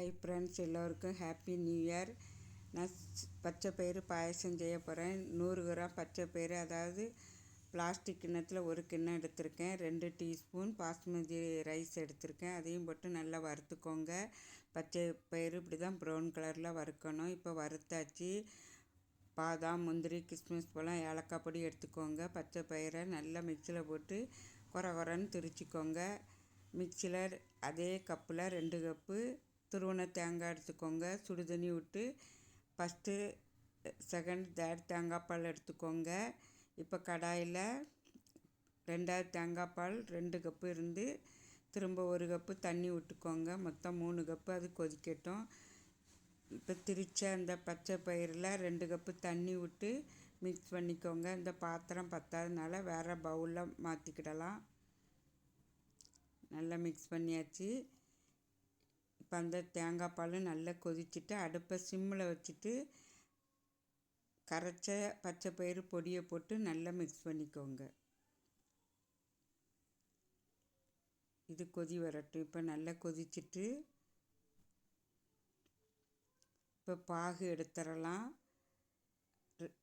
High friends எல்லோருக்கும் happy new year நான் பச்சை பயிறு பாயசம் செய்ய போகிறேன் நூறு கிராம் பச்சை பயிறு அதாவது பிளாஸ்டிக் கிண்ணத்தில் ஒரு கிண்ணம் எடுத்திருக்கேன். ரெண்டு டீஸ்பூன் பாஸ்மதி ரைஸ் எடுத்திருக்கேன். அதையும் போட்டு நல்லா வறுத்துக்கோங்க. பச்சை பயிறு இப்படி தான் ப்ரௌன் கலரில் வறுக்கணும். இப்போ வறுத்தாச்சு. பாதாம் முந்திரி கிஸ்மிஸ் பழம் ஏலக்காய் பொடி எடுத்துக்கோங்க. பச்சை பயிரை நல்லா மிக்சியில் போட்டு குறை குறைன்னு திரிச்சிக்கோங்க. மிக்சியில் அதே கப்பில் ரெண்டு கப்பு துருவன தேங்காய் எடுத்துக்கோங்க. சுடு தண்ணி விட்டு ஃபஸ்ட்டு செகண்ட் தேர்ட் தேங்காய் பால் எடுத்துக்கோங்க. இப்போ கடாயில் ரெண்டாவது தேங்காய் பால் ரெண்டு கப்பு இருந்து திரும்ப ஒரு கப்பு தண்ணி விட்டுக்கோங்க. மொத்தம் மூணு கப்பு அது கொதிக்கட்டும். இப்போ திரிச்ச அந்த பச்சை பயிரில் ரெண்டு கப்பு தண்ணி விட்டு மிக்ஸ் பண்ணிக்கோங்க. இந்த பாத்திரம் பத்தாதனால வேறு பவுலில் மாற்றிக்கிடலாம் நல்லா மிக்ஸ் பண்ணியாச்சு. இப்போ அந்த தேங்காய் பால் நல்லா கொதிச்சுட்டு அடுப்பை சிம்மில் வச்சுட்டு கரைச்ச பச்சை பயிறு பொடியை போட்டு நல்லா மிக்ஸ் பண்ணிக்கோங்க. இது கொதி வரட்டும். இப்போ நல்லா கொதிச்சுட்டு இப்போ பாகு எடுத்துடலாம்.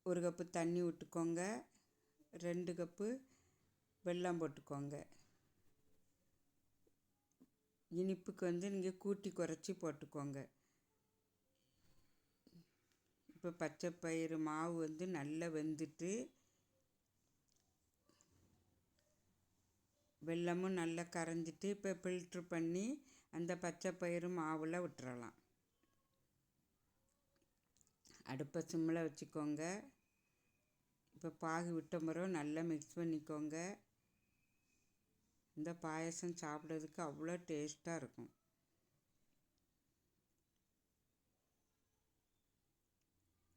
ஒரு கப்பு தண்ணி விட்டுக்கோங்க. ரெண்டு கப்பு வெல்லம் போட்டுக்கோங்க. இனிப்புக்கு வந்து நீங்கள் கூட்டி குறைச்சி போட்டுக்கோங்க. இப்போ பச்சை பயிறு மாவு வந்து நல்லா வெந்துட்டு வெள்ளமும் நல்லா கரைஞ்சிட்டு இப்போ ஃபில்ட்ரு பண்ணி அந்த பச்சை பயிறு மாவில் விட்டுறலாம். அடுப்பை சிம்மில் வச்சுக்கோங்க. இப்போ பாகு விட்ட முறை நல்லா மிக்ஸ் பண்ணிக்கோங்க. இந்த பாயசம் சாப்பிட்றதுக்கு அவ்வளோ டேஸ்ட்டாக இருக்கும்.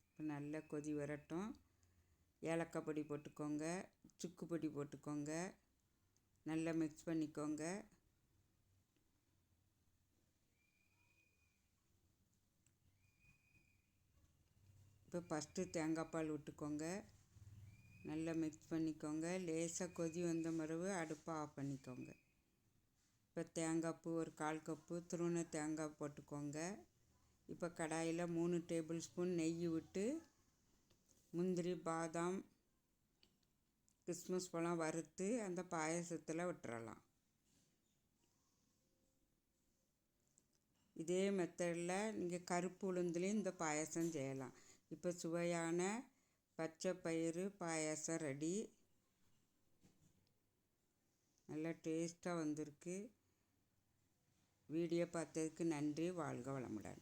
இப்போ நல்லா கொதி வரட்டும். ஏலக்காய் பொடி போட்டுக்கோங்க சுக்கு பொடி போட்டுக்கோங்க நல்லா மிக்ஸ் பண்ணிக்கோங்க. இப்போ ஃபஸ்ட்டு தேங்காய் பால் விட்டுக்கோங்க. நல்லா மிக்ஸ் பண்ணிக்கோங்க. லேசாக கொதி வந்த மரவு அடுப்பை ஆஃப் பண்ணிக்கோங்க. இப்போ தேங்காய் பூ ஒரு கால் கப்பு துருண தேங்காய் போட்டுக்கோங்க. இப்போ கடாயில் மூணு டேபிள் ஸ்பூன் நெய் விட்டு முந்திரி பாதாம் கிறிஸ்மஸ் பழம் வறுத்து அந்த பாயசத்தில் விட்டுறலாம். இதே மெத்தடில் நீங்கள் கருப்பு உளுந்துலேயும் இந்த பாயசம் செய்யலாம். இப்போ சுவையான பச்சை பயிறு பாயாசம் ரெடி நல்லா டேஸ்ட்டாக வந்திருக்கு. வீடியோ பார்த்ததுக்கு நன்றி. வாழ்க வளமுடன்.